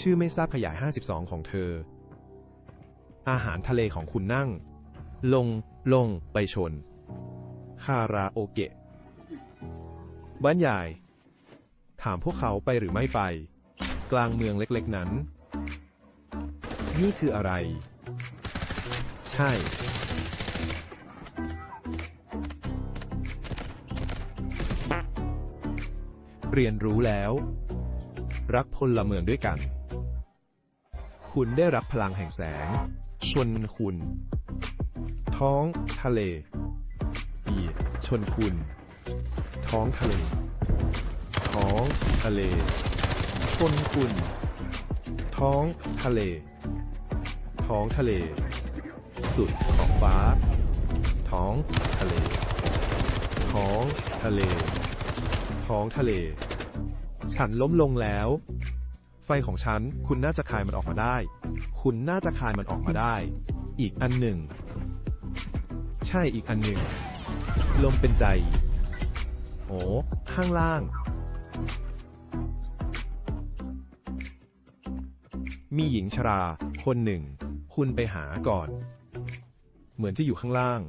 ชื่อไม่ทราบขยาย 52 ของเธอ อาหารทะเลของคุณนั่ง ลง ลง ไปชน คาราโอเกะบ้านใหญ่ ถามพวกเขาไปหรือไม่ไป กลางเมืองเล็กๆนั้น นี่คืออะไร ใช่ เรียนรู้แล้ว รักพลเมืองด้วยกัน คุณได้รับพลังแห่งแสง ชนคุณ ท้องทะเลอีชนคุณ ท้องทะเล ท้องทะเล ชนคุณ ท้องทะเล ท้องทะเล สุดขอบฟ้า ท้องทะเล ท้องทะเล ท้องทะเล ฉันล้มลงแล้ว ไฟของฉัน คุณน่าจะคายมันออกมาได้ คุณน่าจะคายมันออกมาได้ อีกอันหนึ่ง ใช่อีกอันหนึ่ง ลมเป็นใจ โอ้ข้างล่าง มีหญิงชรา คนหนึ่ง คุณไปหาก่อน เหมือนจะอยู่ข้างล่าง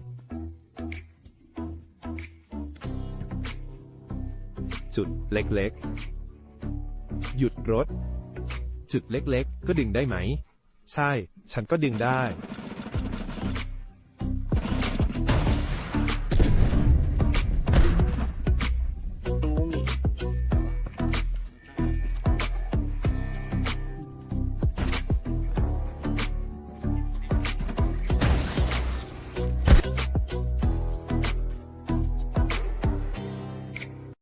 จุดเล็กๆ หยุดรถ จุดเล็กๆ ก็ดึงได้ไหม ใช่ ฉันก็ดึงได้